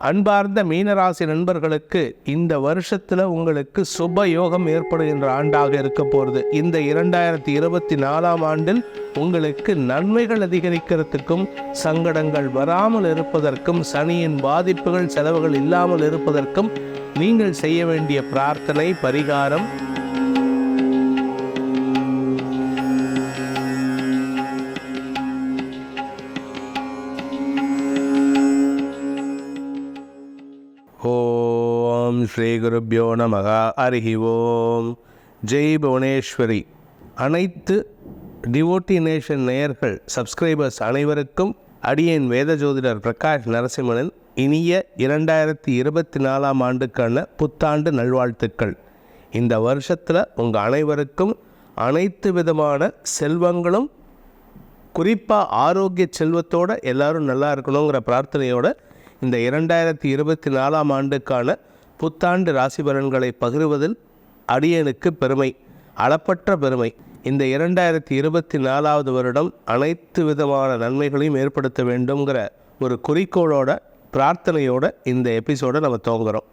அன்பார்ந்த மீனராசி நண்பர்களுக்கு இந்த வருஷத்தில் உங்களுக்கு சுப யோகம் ஏற்படுகின்ற ஆண்டாக இருக்க போகிறது இந்த இரண்டாயிரத்தி இருபத்தி நாலாம் ஆண்டில் உங்களுக்கு நன்மைகள் அதிகரிக்கிறதுக்கும் சங்கடங்கள் வராமல் இருப்பதற்கும் சனியின் பாதிப்புகள் செலவுகள் இல்லாமல் இருப்பதற்கும் நீங்கள் செய்ய வேண்டிய பிரார்த்தனை பரிகாரம் ஸ்ரீகுருப்போ ஸ்ரீ குருப்பியோ நமக. ஓம் ஜெய் புவனேஸ்வரி. அனைத்து டிவோட்டி நேஷன் நேயர்கள் சப்ஸ்கிரைபர்ஸ் அனைவருக்கும் அடியேன் வேத ஜோதிடர் பிரகாஷ் நரசிம்மனின் இனிய இரண்டாயிரத்தி இருபத்தி நாலாம் ஆண்டுக்கான புத்தாண்டு நல்வாழ்த்துக்கள். இந்த வருஷத்தில் உங்கள் அனைவருக்கும் அனைத்து விதமான செல்வங்களும் குறிப்பாக ஆரோக்கிய செல்வத்தோட எல்லாரும் நல்லா இருக்கணுங்கிற பிரார்த்தனையோட இந்த இரண்டாயிரத்தி இருபத்தி நாலாம் ஆண்டுக்கான புத்தாண்டு ராசி பலன்களை பகிர்வதில் அடியனுக்கு பெருமை அளப்பற்ற பெருமை. இந்த இரண்டாயிரத்தி இருபத்தி நாலாவது வருடம் அனைத்து விதமான நன்மைகளையும் ஏற்படுத்த வேண்டுங்கிற ஒரு குறிக்கோளோட பிரார்த்தனையோட இந்த எபிசோடை நம்ம துவங்குறோம்.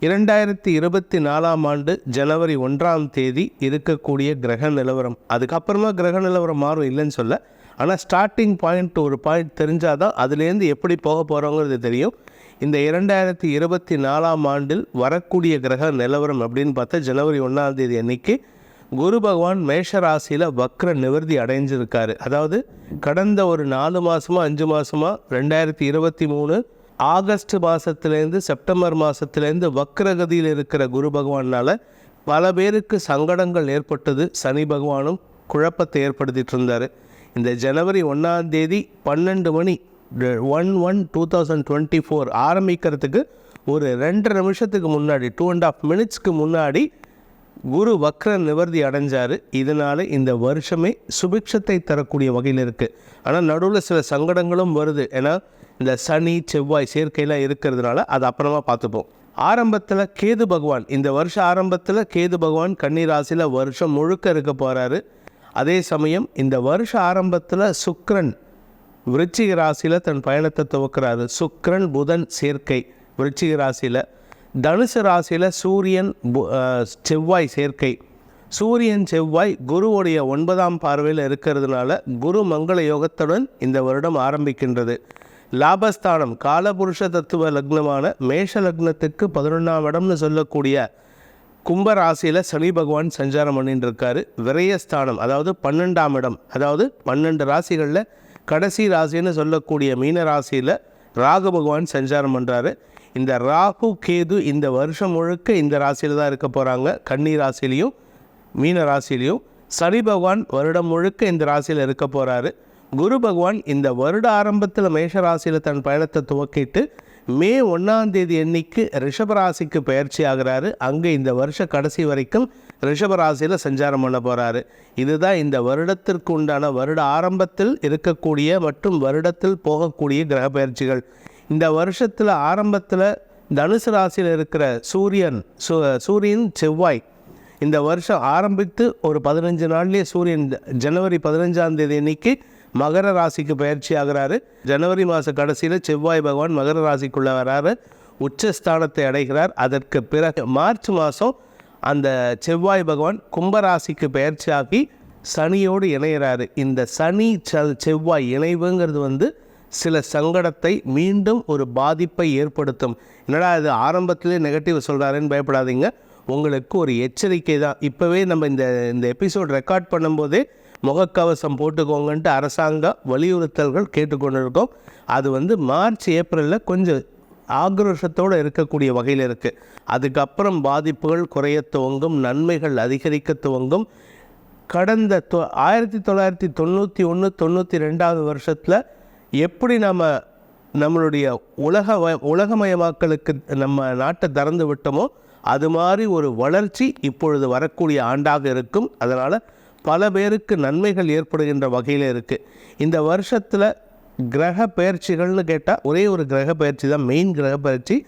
இரண்டாயிரத்தி இருபத்தி நாலாம் ஆண்டு ஜனவரி ஒன்றாம் தேதி இருக்கக்கூடிய கிரக நிலவரம். அதுக்கப்புறமா கிரக நிலவரம் மாறும் இல்லைன்னு சொல்ல ஆனால் ஸ்டார்டிங் பாயிண்ட் ஒரு பாயிண்ட் தெரிஞ்சால் தான் அதுலேருந்து எப்படி போக போகிறோங்கிறது தெரியும். இந்த இரண்டாயிரத்தி இருபத்தி நாலாம் ஆண்டில் வரக்கூடிய கிரக நிலவரம் அப்படின்னு பார்த்தா ஜனவரி ஒன்றாம் தேதி அன்னைக்கு குரு பகவான் மேஷ ராசியில் வக்ர நிவர்த்தி அடைஞ்சிருக்காரு. அதாவது கடந்த ஒரு நாலு மாதமாக அஞ்சு மாதமாக ரெண்டாயிரத்தி இருபத்தி மூணு ஆகஸ்ட் மாதத்துலேருந்து செப்டம்பர் மாதத்துலேருந்து வக்ரகதியில் இருக்கிற குரு பகவானால் பல பேருக்கு சங்கடங்கள் ஏற்பட்டது. சனி பகவானும் குழப்பத்தை ஏற்படுத்திட்டு இருந்தார். இந்த ஜனவரி ஒன்றாம் தேதி பன்னெண்டு மணி one one two thousand twenty four ஆரம்பிக்கிறதுக்கு ஒரு ரெண்டரை நிமிஷத்துக்கு முன்னாடி டூ அண்ட் ஆஃப் மினிட்ஸ்க்கு முன்னாடி குரு வக்ர நிவர்த்தி அடைஞ்சார். இதனால் இந்த வருஷமே சுபிக்ஷத்தை தரக்கூடிய வகையில் இருக்குது ஆனால் நடுவில் சில சங்கடங்களும் வருது. ஏன்னா இந்த சனி செவ்வாய் சேர்க்கையெல்லாம் இருக்கிறதுனால அது அப்புறமா பார்த்துப்போம். ஆரம்பத்தில் கேது பகவான் இந்த வருஷ ஆரம்பத்தில் கேது பகவான் கன்னி ராசியில் வருஷம் முழுக்க இருக்க போகிறாரு அதே சமயம் இந்த வருஷ ஆரம்பத்தில் சுக்ரன் விருச்சிக ராசியில் தன் பயணத்தை துவக்கிறாரு. சுக்ரன் புதன் சேர்க்கை. விருச்சிக ராசியில் தனுசு ராசியில் சூரியன் பு- செவ்வாய் சேர்க்கை. சூரியன் செவ்வாய் குருவுடைய ஒன்பதாம் பார்வையில் இருக்கிறதுனால குரு மங்கள யோகத்துடன் இந்த வருடம் ஆரம்பிக்கின்றது. லாபஸ்தானம் காலபுருஷ தத்துவ லக்னமான மேஷ லக்னத்துக்கு பதினொன்றாம் இடம்னு சொல்லக்கூடிய கும்ப ராசியில் சனி பகவான் சஞ்சாரம் பண்ணிட்டு இருக்காரு. விரயஸ்தானம் அதாவது பன்னெண்டாம் இடம் அதாவது பன்னெண்டு ராசிகளில் கடைசி ராசின்னு சொல்லக்கூடிய மீன ராசியில் ராகு பகவான் சஞ்சாரம் பண்ணுறாரு இந்த ராகு கேது இந்த வருஷம் முழுக்க இந்த ராசியில் தான் இருக்க போகிறாங்க கன்னி ராசிலையும் மீன ராசிலையும் சனி பகவான் வருடம் முழுக்க இந்த ராசியில் இருக்க போகிறாரு குரு பகவான் இந்த வருட ஆரம்பத்தில் மேஷ ராசியில் தன் பயணத்தை துவக்கிட்டு மே ஒன்றாம் தேதி எண்ணிக்கு ரிஷபராசிக்கு பயிற்சி ஆகிறாரு. அங்கே இந்த வருஷ கடைசி வரைக்கும் ரிஷபராசியில் சஞ்சாரம் பண்ண போகிறாரு இதுதான் இந்த வருடத்திற்கு உண்டான வருட ஆரம்பத்தில் இருக்கக்கூடிய மற்றும் வருடத்தில் போகக்கூடிய கிரக பயிற்சிகள். இந்த வருஷத்தில் ஆரம்பத்தில் தனுசு ராசியில் இருக்கிற சூரியன் சூ சூரியன் செவ்வாய். இந்த வருஷம் ஆரம்பித்து ஒரு பதினஞ்சு நாள்லேயே சூரியன் ஜனவரி பதினஞ்சாம் தேதி அன்னைக்கு மகர ராசிக்கு பயிற்சி ஆகிறாரு. ஜனவரி மாத கடைசியில் செவ்வாய் பகவான் மகர ராசிக்குள்ளே வராரு. உச்சஸ்தானத்தை அடைகிறார். அதற்கு பிறகு மார்ச் மாதம் அந்த செவ்வாய் பகவான் கும்பராசிக்கு பயிற்சியாகி சனியோடு இணையிறாரு. இந்த சனி ச செவ்வாய் இணைவுங்கிறது வந்து சில சங்கடத்தை மீண்டும் ஒரு பாதிப்பை ஏற்படுத்தும். என்னடா இது ஆரம்பத்திலே நெகட்டிவ் சொல்கிறாருன்னு பயப்படாதீங்க. உங்களுக்கு ஒரு எச்சரிக்கை தான். இப்போவே நம்ம இந்த இந்த எபிசோட் ரெக்கார்ட் பண்ணும்போதே முகக்கவசம் போட்டுக்கோங்கன்ட்டு அரசாங்க வலியுறுத்தல்கள் கேட்டுக்கொண்டிருக்கோம். அது வந்து மார்ச் ஏப்ரலில் கொஞ்சம் ஆக்ரோஷத்தோடு இருக்கக்கூடிய வகையில் இருக்குது அதுக்கப்புறம் பாதிப்புகள் குறைய துவங்கும் நன்மைகள் அதிகரிக்க துவங்கும். கடந்த தொ ஆயிரத்தி தொள்ளாயிரத்தி தொண்ணூற்றி ஒன்று தொண்ணூற்றி ரெண்டாவது வருஷத்தில் எப்படி நம்ம நம்மளுடைய உலக வ- உலகமயமாக்கலுக்கு நம்ம நாட்டை திறந்து விட்டோமோ அது மாதிரி ஒரு வளர்ச்சி இப்பொழுது வரக்கூடிய ஆண்டாக இருக்கும். அதனால் பல பேருக்கு நன்மைகள் ஏற்படுகின்ற வகையில் இருக்குது இந்த வருஷத்தில் கிரக பயிற்சிகள்னு கேட்டால் ஒரே ஒரு கிரக பயிற்சி தான் மெயின் கிரக பயிற்சி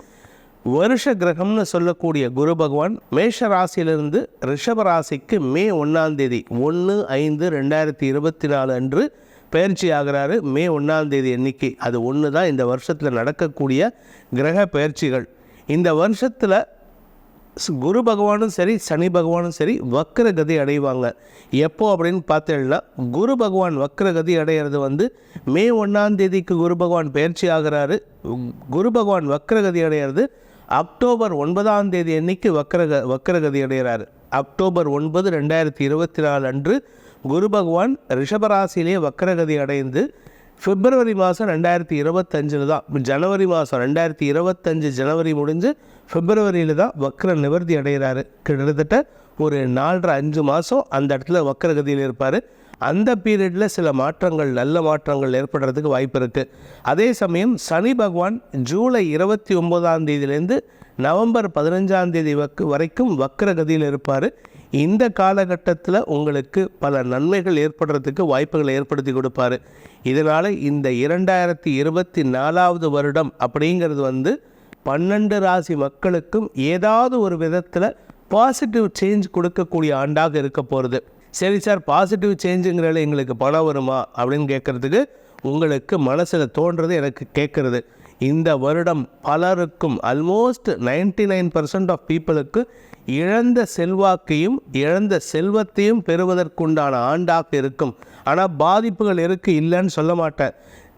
வருஷ கிரகம்னு சொல்லக்கூடிய குரு பகவான் மேஷ ராசியிலிருந்து ரிஷப ராசிக்கு மே ஒன்றாம் தேதி ஒன்று ஐந்து ரெண்டாயிரத்தி இருபத்தி நாலு அன்று பயிற்சி ஆகிறாரு. மே ஒன்றாம் தேதி எண்ணிக்கை அது ஒன்று தான் இந்த வருஷத்தில் நடக்கக்கூடிய கிரக பயிற்சிகள் இந்த வருஷத்தில் குரு பகவானும் சரி சனி பகவானும் சரி வக்கரகதி அடைவாங்க. எப்போ அப்படின்னு பார்த்தேன்னா குரு பகவான் வக்கரகதி அடையிறது வந்து மே ஒன்றாம் தேதிக்கு குரு பகவான் பயிற்சி ஆகிறாரு. குரு பகவான் வக்கரகதி அடையிறது அக்டோபர் ஒன்பதாம் தேதி அன்னைக்கு வக்கரக வக்கரகதி அடைகிறாரு. அக்டோபர் ஒன்பது ரெண்டாயிரத்தி இருபத்தி நாலு அன்று குரு பகவான் ரிஷபராசியிலே வக்கரகதி அடைந்து பிப்ரவரி மாதம் ரெண்டாயிரத்தி இருபத்தஞ்சில் தான். ஜனவரி மாதம் ரெண்டாயிரத்தி இருபத்தஞ்சு ஜனவரி முடிஞ்சு பிப்ரவரியில் தான் வக்ர நிவர்த்தி அடைகிறாரு. கிட்டத்தட்ட ஒரு நாலரை அஞ்சு மாதம் அந்த இடத்துல வக்ரகதியில் இருப்பார். அந்த பீரியடில் சில மாற்றங்கள் நல்ல மாற்றங்கள் ஏற்படுறதுக்கு வாய்ப்பு இருக்குது அதே சமயம் சனி பகவான் ஜூலை இருபத்தி ஒம்போதாம் தேதியிலேருந்து நவம்பர் பதினஞ்சாம் தேதி வக்கு வரைக்கும் வக்ரகதியில் இருப்பார். இந்த காலகட்டத்தில் உங்களுக்கு பல நன்மைகள் ஏற்படுறதுக்கு வாய்ப்புகளை ஏற்படுத்தி கொடுப்பாரு. இதனால் இந்த இரண்டாயிரத்தி இருபத்தி நாலாவது வருடம் அப்படிங்கிறது வந்து பன்னெண்டு ராசி மக்களுக்கும் ஏதாவது ஒரு விதத்தில் பாசிட்டிவ் சேஞ்ச் கொடுக்கக்கூடிய ஆண்டாக இருக்க போகிறது சரி சார் பாசிட்டிவ் சேஞ்சுங்கிறதுல எங்களுக்கு பணம் வருமா அப்படின்னு கேட்குறதுக்கு உங்களுக்கு மனசில் தோன்றது எனக்கு கேட்குறது இந்த வருடம் பலருக்கும் ஆல்மோஸ்ட் 99% நைன் பர்சன்ட் ஆஃப் பீப்புளுக்கு இழந்த செல்வாக்கையும் இழந்த செல்வத்தையும் பெறுவதற்குண்டான ஆண்டாக இருக்கும். ஆனால் பாதிப்புகள் இருக்குது இல்லைன்னு சொல்ல மாட்டேன்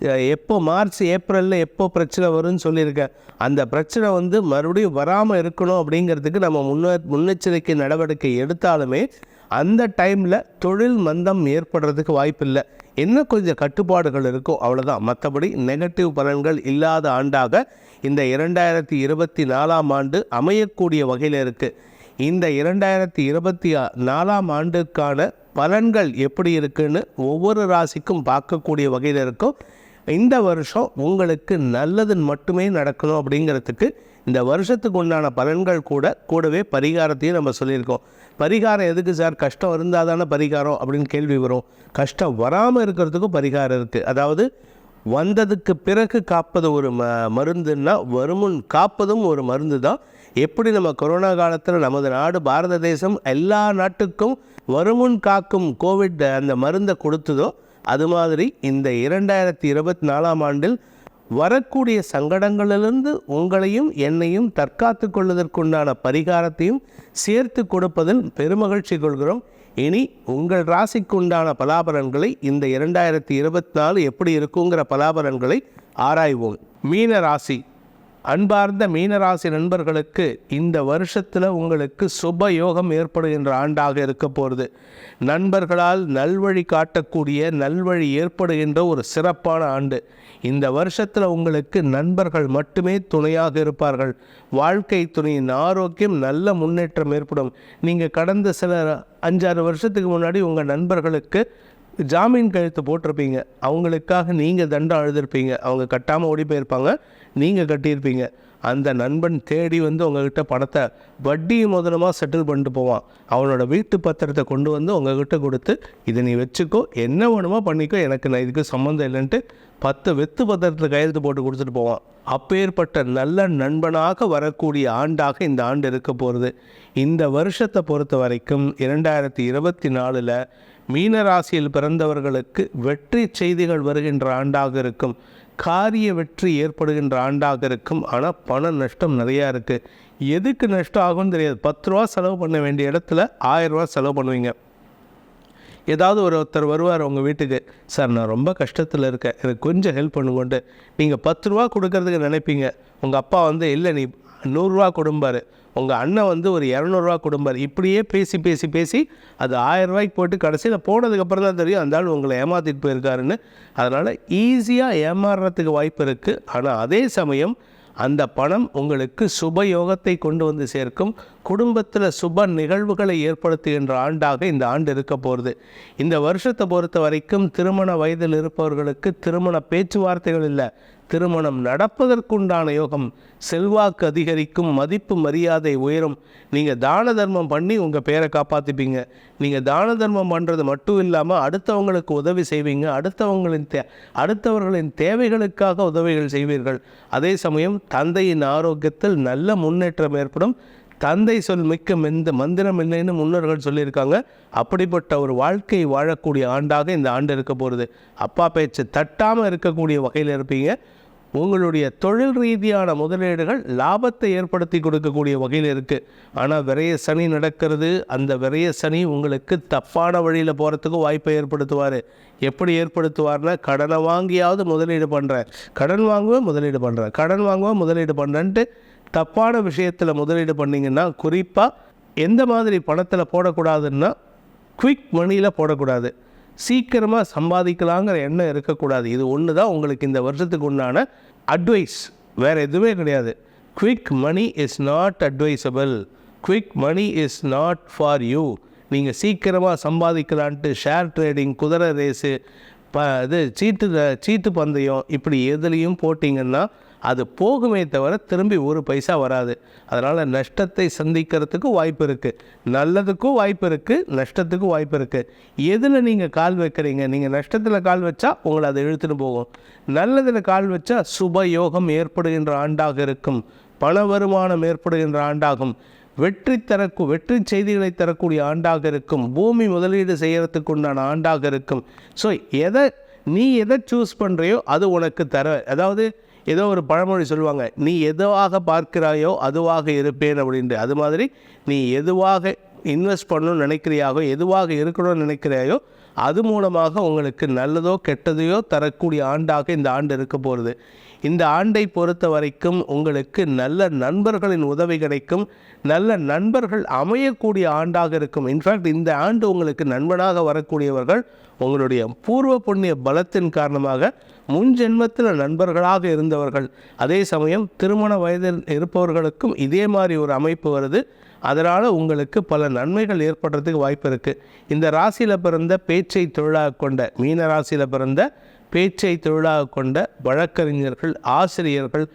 எப்போ மார்ச் ஏப்ரலில் எப்போ பிரச்சனை வரும்னு சொல்லியிருக்கேன் அந்த பிரச்சனை வந்து மறுபடியும் வராமல் இருக்கணும் அப்படிங்கிறதுக்கு நம்ம முன்ன முன்னெச்சரிக்கை நடவடிக்கை எடுத்தாலுமே அந்த டைமில் தொழில் மந்தம் ஏற்படுறதுக்கு வாய்ப்பில்லை என்ன கொஞ்சம் கட்டுப்பாடுகள் இருக்கும் அவ்வளோதான் மற்றபடி நெகட்டிவ் பலன்கள் இல்லாத ஆண்டாக இந்த இரண்டாயிரத்தி இருபத்தி நாலாம் ஆண்டு அமையக்கூடிய வகையில் இருக்குது இந்த இரண்டாயிரத்தி இருபத்தி நாலாம் ஆண்டுக்கான பலன்கள் எப்படி இருக்குன்னு ஒவ்வொரு ராசிக்கும் பார்க்கக்கூடிய வகையில் இருக்கும். இந்த வருஷம் உங்களுக்கு நல்லது மட்டுமே நடக்கணும் அப்படிங்கிறதுக்கு இந்த வருஷத்துக்கு உண்டான பலன்கள் கூட கூடவே பரிகாரத்தையும் நம்ம சொல்லியிருக்கோம். பரிகாரம் எதுக்கு சார்? கஷ்டம் இருந்தால் தானே பரிகாரம் அப்படின்னு கேள்வி வரும். கஷ்டம் வராமல் இருக்கிறதுக்கும் பரிகாரம் இருக்குது அதாவது வந்ததுக்கு பிறகு காப்பது ஒரு ம மருந்துன்னா வருமுன் காப்பதும் ஒரு மருந்து தான் எப்படி நம்ம கொரோனா காலத்தில் நமது நாடு பாரத தேசம் எல்லா நாட்டுக்கும் வருமுன் காக்கும் கோவிட் அந்த மருந்தை கொடுத்ததோ அது மாதிரி இந்த இரண்டாயிரத்தி இருபத்தி நாலாம் ஆண்டில் வரக்கூடிய சங்கடங்களிலிருந்து உங்களையும் என்னையும் தற்காத்து கொள்வதற்குண்டான பரிகாரத்தையும் சேர்த்து கொடுப்பதில் பெருமகிழ்ச்சி கொள்கிறோம். இனி உங்கள் ராசிக்கு உண்டான பலாபலன்களை இந்த இரண்டாயிரத்தி இருபத்தி நாலு எப்படி இருக்குங்கிற பலாபலன்களை ஆராய்வோம். மீன ராசி. அன்பார்ந்த மீனராசி நண்பர்களுக்கு இந்த வருஷத்தில் உங்களுக்கு சுப யோகம் ஏற்படுகின்ற ஆண்டாக இருக்க போகிறது நண்பர்களால் நல்வழி காட்டக்கூடிய நல்வழி ஏற்படுகின்ற ஒரு சிறப்பான ஆண்டு. இந்த வருஷத்தில் உங்களுக்கு நண்பர்கள் மட்டுமே துணையாக இருப்பார்கள். வாழ்க்கை துணையின் ஆரோக்கியம் நல்ல முன்னேற்றம் ஏற்படும். நீங்கள் கடந்த சில அஞ்சாறு வருஷத்துக்கு முன்னாடி உங்கள் நண்பர்களுக்கு ஜாமீன் கழுத்து போட்டிருப்பீங்க. அவங்களுக்காக நீங்கள் தண்டம் அழுதுருப்பீங்க. அவங்க கட்டாமல் ஓடி போயிருப்பாங்க. நீங்கள் கட்டியிருப்பீங்க. அந்த நண்பன் தேடி வந்து உங்ககிட்ட பணத்தை வட்டி முதலமாக செட்டில் பண்ணிட்டு போவான். அவனோட வீட்டு பத்திரத்தை கொண்டு வந்து உங்ககிட்ட கொடுத்து இதை நீ வச்சுக்கோ என்ன வேணுமோ பண்ணிக்கோ எனக்கு நான் இதுக்கு சம்மந்தம் இல்லைன்ட்டு பத்து வெத்து பத்திரத்தில் கையெழுத்து போட்டு கொடுத்துட்டு போவான். அப்பேற்பட்ட நல்ல நண்பனாக வரக்கூடிய ஆண்டாக இந்த ஆண்டு இருக்க போகிறது இந்த வருஷத்தை பொறுத்த வரைக்கும் இரண்டாயிரத்தி இருபத்தி நாலில் மீனராசியில் பிறந்தவர்களுக்கு வெற்றி செய்திகள் வருகின்ற ஆண்டாக இருக்கும். காரிய வெற்றி ஏற்படுகின்ற ஆண்டாக இருக்கும் ஆனால் பண நஷ்டம் நிறையா இருக்குது எதுக்கு நஷ்டம் ஆகும்னு தெரியாது. பத்து ரூபா செலவு பண்ண வேண்டிய இடத்துல ஆயிரரூவா செலவு பண்ணுவீங்க. ஏதாவது ஒரு ஒருத்தர் வருவார் உங்கள் வீட்டுக்கு. சார் நான் ரொம்ப கஷ்டத்தில் இருக்கேன். எனக்கு கொஞ்சம் ஹெல்ப் பண்ணுங்கன்ட்டு. நீங்கள் பத்து ரூபா கொடுக்கறதுக்கு நினைப்பீங்க. உங்கள் அப்பா வந்து இல்லை நீ நூறுரூவா கொடும்பார். உங்கள் அண்ணன் வந்து ஒரு இரநூறுவா கொடும்பார் இப்படியே பேசி பேசி பேசி அது ஆயிரம் ரூபாய்க்கு போட்டு கடைசியில் போனதுக்கப்புறம் தான் தெரியும். அந்த ஆள் உங்களை ஏமாற்றிட்டு போயிருக்காருன்னு. அதனால் ஈஸியாக ஏமாறுறதுக்கு வாய்ப்பு இருக்குது ஆனால் அதே சமயம் அந்த பணம் உங்களுக்கு சுப யோகத்தை கொண்டு வந்து சேர்க்கும். குடும்பத்தில் சுப நிகழ்வுகளை ஏற்படுத்துகின்ற ஆண்டாக இந்த ஆண்டு இருக்க போகிறது இந்த வருஷத்தை பொறுத்த வரைக்கும் திருமண வயதில் இருப்பவர்களுக்கு திருமண பேச்சுவார்த்தைகள் இல்லை. திருமணம் நடப்பதற்குண்டான யோகம் செல்வாக்கு அதிகரிக்கும் மதிப்பு மரியாதை உயரும். நீங்கள் தான தர்மம் பண்ணி உங்கள் பேரை காப்பாற்றிப்பீங்க நீங்கள் தான தர்மம் பண்ணுறது மட்டும் இல்லாமல் அடுத்தவங்களுக்கு உதவி செய்வீங்க. அடுத்தவங்களின் தே அடுத்தவர்களின் தேவைகளுக்காக உதவிகள் செய்வீர்கள். அதே சமயம் தந்தையின் ஆரோக்கியத்தில் நல்ல முன்னேற்றம் ஏற்படும். தந்தை சொல் மிக்க மெந்த மந்திரம் இல்லைன்னு முன்னோர்கள் சொல்லியிருக்காங்க. அப்படிப்பட்ட ஒரு வாழ்க்கை வாழக்கூடிய ஆண்டாக இந்த ஆண்டு இருக்க போகிறது அப்பா பேச்சு தட்டாமல் இருக்கக்கூடிய வகையில் இருப்பீங்க. உங்களுடைய தொழில் ரீதியான முதலீடுகள் லாபத்தை ஏற்படுத்தி கொடுக்கக்கூடிய வகையில் இருக்குது ஆனால் விரைய சனி நடக்கிறது. அந்த விரைய சனி உங்களுக்கு தப்பான வழியில் போகிறதுக்கு வாய்ப்பை ஏற்படுத்துவார். எப்படி ஏற்படுத்துவார்னா கடனை வாங்கியாவது முதலீடு பண்ணுறேன் கடன் வாங்குவேன் முதலீடு பண்ணுறேன் கடன் வாங்குவேன் முதலீடு பண்ணுறேன்ட்டு தப்பான விஷயத்தில் முதலீடு பண்ணிங்கன்னா குறிப்பாக எந்த மாதிரி பணத்தில் போடக்கூடாதுன்னா குவிக் மணியில் போடக்கூடாது. சீக்கிரமாக சம்பாதிக்கலாங்கிற எண்ணம் இருக்கக்கூடாது. இது ஒன்று தான் உங்களுக்கு இந்த வருஷத்துக்கு உண்டான அட்வைஸ் வேறு எதுவுமே கிடையாது. Quick money is not advisable quick money is not for you நீங்கள் சீக்கிரமாக சம்பாதிக்கலான்ட்டு ஷேர் ட்ரேடிங் குதிரை ரேஸு ப இது சீட்டு சீட்டு பந்தயம் இப்படி எதுலேயும் போட்டிங்கன்னா அது போகுமே தவிர திரும்பி ஒரு பைசா வராது. அதனால் நஷ்டத்தை சந்திக்கிறதுக்கு வாய்ப்பு இருக்குது நல்லதுக்கும் வாய்ப்பு இருக்குது நஷ்டத்துக்கும் வாய்ப்பு இருக்குது எதில் நீங்கள் கால் வைக்கிறீங்க? நீங்கள் நஷ்டத்தில் கால் வச்சா உங்களை அதை இழுத்துட்டு போகும். நல்லதில் கால் வச்சா சுப யோகம் ஏற்படுகின்ற ஆண்டாக இருக்கும். பண வருமானம் ஏற்படுகின்ற ஆண்டாகும். வெற்றி தரக்கு வெற்றி செய்திகளை தரக்கூடிய ஆண்டாக இருக்கும். பூமி முதலீடு செய்கிறதுக்கு உண்டான ஆண்டாக இருக்கும். ஸோ எதை நீ எதை சூஸ் பண்ணுறியோ அது உனக்கு தர அதாவது ஏதோ ஒரு பழமொழி சொல்லுவாங்க நீ எதுவாக பார்க்கிறாயோ அதுவாக இருப்பேன் அப்படின்ட்டு. அது மாதிரி நீ எதுவாக இன்வெஸ்ட் பண்ணணும்னு நினைக்கிறியாகோ எதுவாக இருக்கணும்னு நினைக்கிறாயோ அது மூலமாக உங்களுக்கு நல்லதோ கெட்டதையோ தரக்கூடிய ஆண்டாக இந்த ஆண்டு இருக்க போகிறது இந்த ஆண்டை பொறுத்த வரைக்கும் உங்களுக்கு நல்ல நண்பர்களின் உதவி கிடைக்கும். நல்ல நண்பர்கள் அமையக்கூடிய ஆண்டாக இருக்கும். இன்ஃபேக்ட் இந்த ஆண்டு உங்களுக்கு நண்பனாக வரக்கூடியவர்கள் உங்களுடைய பூர்வ புண்ணிய பலத்தின் காரணமாக முன் ஜென்மத்தில் நண்பர்களாக இருந்தவர்கள். அதே சமயம் திருமண வயதில் இருப்பவர்களுக்கும் இதே மாதிரி ஒரு அமைப்பு வருது. அதனால் உங்களுக்கு பல நன்மைகள் ஏற்படுறதுக்கு வாய்ப்பு இருக்குது இந்த ராசியில் பிறந்த பேச்சை தொழிலாக கொண்ட மீன ராசியில் பிறந்த பேச்சை தொழிலாக கொண்ட வழக்கறிஞர்கள் ஆசிரியர்கள்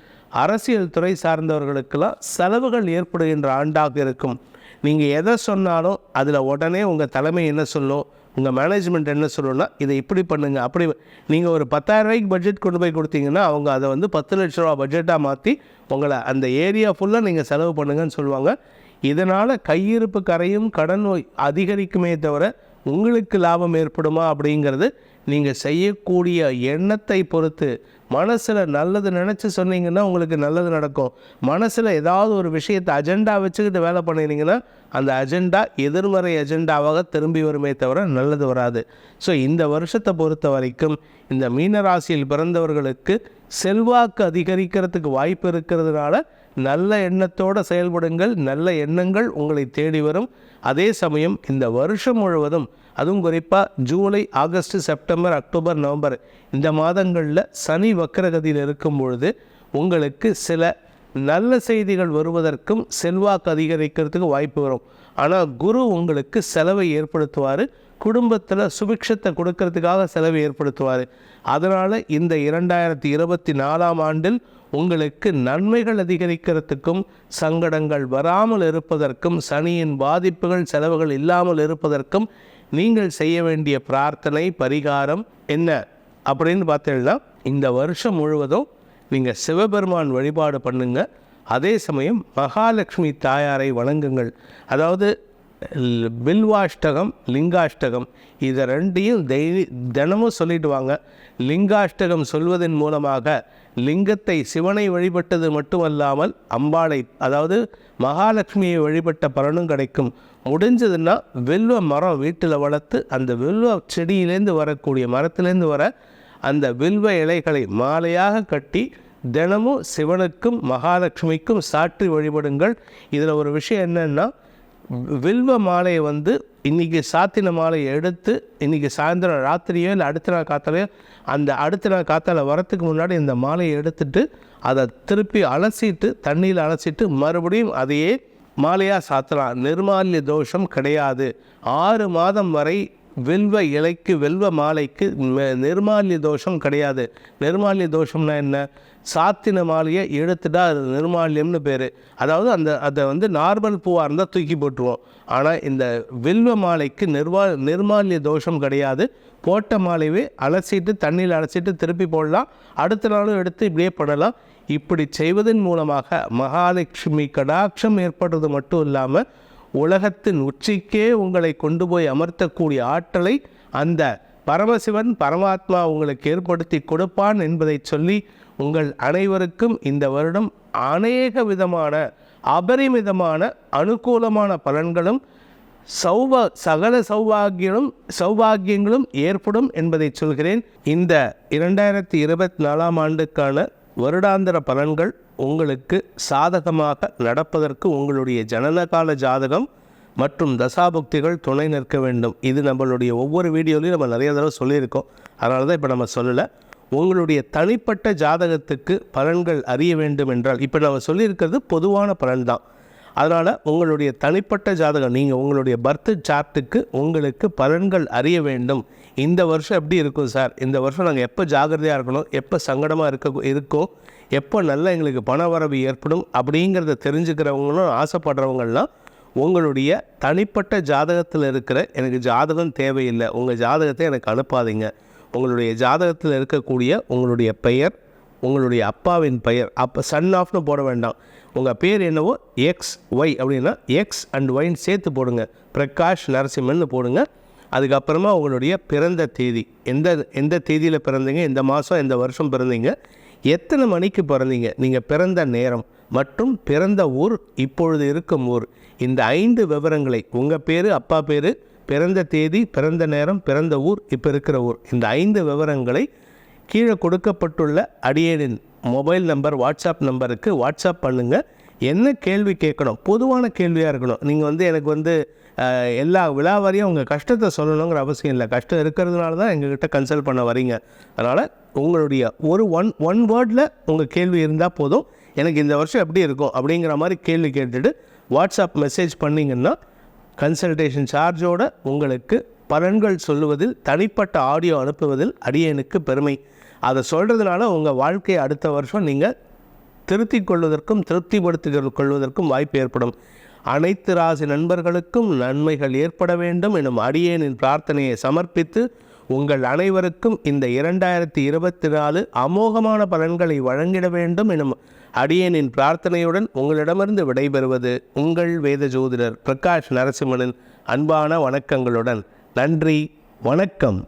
அரசியல் துறை சார்ந்தவர்களுக்கெல்லாம் செலவுகள் ஏற்படுகின்ற ஆண்டாக இருக்கும். நீங்கள் எதை சொன்னாலும் அதில் உடனே உங்கள் தலைமை என்ன சொல்லும்? உங்கள் மேனேஜ்மெண்ட் என்ன சொல்லணும்னா இதை இப்படி பண்ணுங்கள் அப்படி நீங்கள் ஒரு பத்தாயிரம் ரூபாய்க்கு பட்ஜெட் கொண்டு போய் கொடுத்தீங்கன்னா அவங்க அதை வந்து பத்து லட்ச ரூபா பட்ஜெட்டாக மாற்றி உங்களை அந்த ஏரியா ஃபுல்லாக நீங்கள் செலவு பண்ணுங்கன்னு சொல்லுவாங்க. இதனால் கையிருப்பு கரையும் கடன் அதிகரிக்குமே தவிர உங்களுக்கு லாபம் ஏற்படுமா அப்படிங்கிறது நீங்கள் செய்யக்கூடிய எண்ணத்தை பொறுத்து மனசில் நல்லது நினச்சி சொன்னீங்கன்னா உங்களுக்கு நல்லது நடக்கும். மனசில் ஏதாவது ஒரு விஷயத்தை அஜெண்டா வச்சுக்கிட்டு வேலை பண்ணினீங்கன்னா அந்த அஜெண்டா எதிர்மறை அஜெண்டாவாக திரும்பி வருமே தவிர நல்லது வராது. ஸோ இந்த வருஷத்தை பொறுத்த வரைக்கும் இந்த மீனராசியில் பிறந்தவர்களுக்கு செல்வாக்கு அதிகரிக்கிறதுக்கு வாய்ப்பு இருக்கிறதுனால நல்ல எண்ணத்தோடு செயல்படுங்கள் நல்ல எண்ணங்கள் உங்களை தேடி வரும். அதே சமயம் இந்த வருஷம் முழுவதும் அதுவும் குறிப்பாக July August September October November இந்த மாதங்களில் சனி வக்கரகதியில் இருக்கும் பொழுது உங்களுக்கு சில நல்ல செய்திகள் வருவதற்கும் செல்வாக்கு அதிகரிக்கிறதுக்கு வாய்ப்பு வரும். ஆனால் குரு உங்களுக்கு செலவை ஏற்படுத்துவார். குடும்பத்தில் சுபிக்ஷத்தை கொடுக்கறதுக்காக செலவை ஏற்படுத்துவார். அதனால் இந்த இரண்டாயிரத்தி இருபத்தி நாலாம் ஆண்டில் உங்களுக்கு நன்மைகள் அதிகரிக்கிறதுக்கும் சங்கடங்கள் வராமல் இருப்பதற்கும் சனியின் பாதிப்புகள் செலவுகள் இல்லாமல் இருப்பதற்கும் நீங்கள் செய்ய வேண்டிய பிரார்த்தனை பரிகாரம் என்ன அப்படின்னு பார்த்தீங்கன்னா இந்த வருஷம் முழுவதும் நீங்கள் சிவபெருமான் வழிபாடு பண்ணுங்கள் அதே சமயம் மகாலட்சுமி தாயாரை வணங்குங்கள். அதாவது பில்வாஷ்டகம் லிங்காஷ்டகம் இதை ரெண்டையும் டெய்லி தினமும் சொல்லிட்டு வாங்க. லிங்காஷ்டகம் சொல்வதன் மூலமாக லிங்கத்தை சிவனை வழிபட்டது மட்டுமல்லாமல் அம்பாளை அதாவது மகாலட்சுமியை வழிபட்ட பலனும் கிடைக்கும். முடிஞ்சதுன்னா வெல்வ மரம் வீட்டில் வளர்த்து அந்த வெல்வ செடியிலேருந்து வரக்கூடிய மரத்திலேருந்து வர அந்த வில்வ இலைகளை மாலையாக கட்டி தினமும் சிவனுக்கும் மகாலட்சுமிக்கும் சாற்றி வழிபடுங்கள். இதில் ஒரு விஷயம் என்னென்னா வில்வ மாலையை வந்து இன்றைக்கி சாத்தின மாலையை எடுத்து இன்றைக்கி சாயந்தரம் ராத்திரியோ இல்லை அடுத்த நாள் காத்தாலையோ அந்த அடுத்த நாள் காத்தால வரத்துக்கு முன்னாடி இந்த மாலையை எடுத்துட்டு அதை திருப்பி அலசிட்டு தண்ணியில் அலசிட்டு மறுபடியும் அதையே மாலையாக சாத்தலாம். நிர்மால்ய தோஷம் கிடையாது. ஆறு மாதம் வரை வெல்வ இலைக்கு வெல்வ மாலைக்கு ம- நிர்மால்ய தோஷம் கிடையாது. நிர்மால்ய தோஷம்னா என்ன? சாத்தின மாலையை எடுத்துட்டா அது நிர்மாலியம்னு பேர். அதாவது அந்த அதை வந்து நார்மல் பூவாக இருந்தால் தூக்கி போட்டுருவோம். ஆனால் இந்த வில்வ மாலைக்கு நிர்வா நிர்மாலிய தோஷம் கிடையாது. போட்ட மாலையே அலசிட்டு தண்ணியில் அலசிட்டு திருப்பி போடலாம். அடுத்த நாளும் எடுத்து இப்படியே பண்ணலாம். இப்படி செய்வதன் மூலமாக மகாலட்சுமி கடாட்சம் ஏற்படுறது மட்டும் இல்லாமல் உலகத்தின் உச்சிக்கே உங்களை கொண்டு போய் அமர்த்தக்கூடிய ஆற்றலை அந்த பரமசிவன் பரமாத்மா உங்களுக்கு ஏற்படுத்தி கொடுப்பான் என்பதை சொல்லி உங்கள் அனைவருக்கும் இந்த வருடம் அநேக விதமான அபரிமிதமான அனுகூலமான பலன்களும் சௌவ சகல சௌபாகியங்களும் சௌபாகியங்களும் ஏற்படும் என்பதை சொல்கிறேன். இந்த இரண்டாயிரத்தி இருபத்தி நாலாம் ஆண்டுக்கான வருடாந்திர பலன்கள் உங்களுக்கு சாதகமாக நடப்பதற்கு உங்களுடைய ஜனனகால ஜாதகம் மற்றும் தசாபுக்திகள் துணை நிற்க வேண்டும். இது நம்மளுடைய ஒவ்வொரு வீடியோலையும் நம்ம நிறைய தடவை சொல்லியிருக்கோம். அதனால தான் இப்போ நம்ம சொல்லலை. உங்களுடைய தனிப்பட்ட ஜாதகத்துக்கு பலன்கள் அறிய வேண்டும் என்றால் இப்போ நம்ம சொல்லியிருக்கிறது பொதுவான பலன் தான் அதனால் உங்களுடைய தனிப்பட்ட ஜாதகம் நீங்கள் உங்களுடைய பர்த் சார்ட்டுக்கு உங்களுக்கு பலன்கள் அறிய வேண்டும். இந்த வருஷம் எப்படி இருக்கும் சார்? இந்த வருஷம் நாங்கள் எப்போ ஜாகிரதையாக இருக்கணும்? எப்போ சங்கடமாக இருக்க இருக்கோம்? எப்போ நல்ல எங்களுக்கு பண வரவு ஏற்படும்? அப்படிங்கிறத தெரிஞ்சுக்கிறவங்களும் ஆசைப்படுறவங்கள்லாம் உங்களுடைய தனிப்பட்ட ஜாதகத்தில் இருக்கிற எனக்கு ஜாதகம் தேவையில்லை. உங்கள் ஜாதகத்தை எனக்கு அனுப்பாதீங்க. உங்களுடைய ஜாதகத்தில் இருக்கக்கூடிய உங்களுடைய பெயர் உங்களுடைய அப்பாவின் பெயர் அப்போ சன் ஆஃப்னு போட வேண்டாம். உங்கள் பேர் என்னவோ எக்ஸ் ஒய் அப்படின்னா எக்ஸ் அண்ட் ஒய்ன்னு சேர்த்து போடுங்க. பிரகாஷ் நரசிம்மன்னு போடுங்க. அதுக்கப்புறமா உங்களுடைய பிறந்த தேதி. எந்த எந்த தேதியில் பிறந்தீங்க? எந்த மாதம் எந்த வருஷம் பிறந்தீங்க? எத்தனை மணிக்கு பிறந்தீங்க? நீங்கள் பிறந்த நேரம் மற்றும் பிறந்த ஊர் இப்பொழுது இருக்கும் ஊர். இந்த ஐந்து விவரங்களை உங்கள் பேர் அப்பா பேர் பிறந்த தேதி பிறந்த நேரம் பிறந்த ஊர் இப்போ இருக்கிற ஊர். இந்த ஐந்து விவரங்களை கீழே கொடுக்கப்பட்டுள்ள அடியனின் மொபைல் நம்பர் வாட்ஸ்அப் நம்பருக்கு வாட்ஸ்அப் பண்ணுங்கள் என்ன கேள்வி கேட்கணும்? பொதுவான கேள்வியாக இருக்கணும். நீங்கள் வந்து எனக்கு வந்து எல்லா விழாவாரியும் உங்கள் கஷ்டத்தை சொல்லணுங்கிற அவசியம் இல்லை. கஷ்டம் இருக்கிறதுனால தான் எங்ககிட்ட கன்சல்ட் பண்ண வரீங்க. அதனால் உங்களுடைய ஒரு ஒன் ஒன் வேர்டில் உங்கள் கேள்வி இருந்தால் போதும். எனக்கு இந்த வருஷம் எப்படி இருக்கும் அப்படிங்கிற மாதிரி கேள்வி கேட்டுட்டு வாட்ஸ்அப் மெசேஜ் பண்ணிங்கன்னா கன்சல்டேஷன் சார்ஜோடு உங்களுக்கு பலன்கள் சொல்லுவதில் தனிப்பட்ட ஆடியோ அனுப்புவதில் அடியேனுக்கு பெருமை. அதை சொல்கிறதுனால உங்கள் வாழ்க்கையை அடுத்த வருஷம் நீங்கள் திருத்திக் கொள்வதற்கும் திருப்திப்படுத்திக் கொள்வதற்கும் வாய்ப்பு ஏற்படும். அனைத்து ராசி நண்பர்களுக்கும் நன்மைகள் ஏற்பட வேண்டும் எனும் அடியேனின் பிரார்த்தனையை சமர்ப்பித்து உங்கள் அனைவருக்கும் இந்த இரண்டாயிரத்தி இருபத்தி நாலு அமோகமான பலன்களை வழங்கிட வேண்டும் எனும் அடியேனின் பிரார்த்தனையுடன் உங்களிடமிருந்து விடைபெறுவது உங்கள் வேத ஜோதிடர் பிரகாஷ் நரசிம்மனின் அன்பான வணக்கங்களுடன். நன்றி வணக்கம்.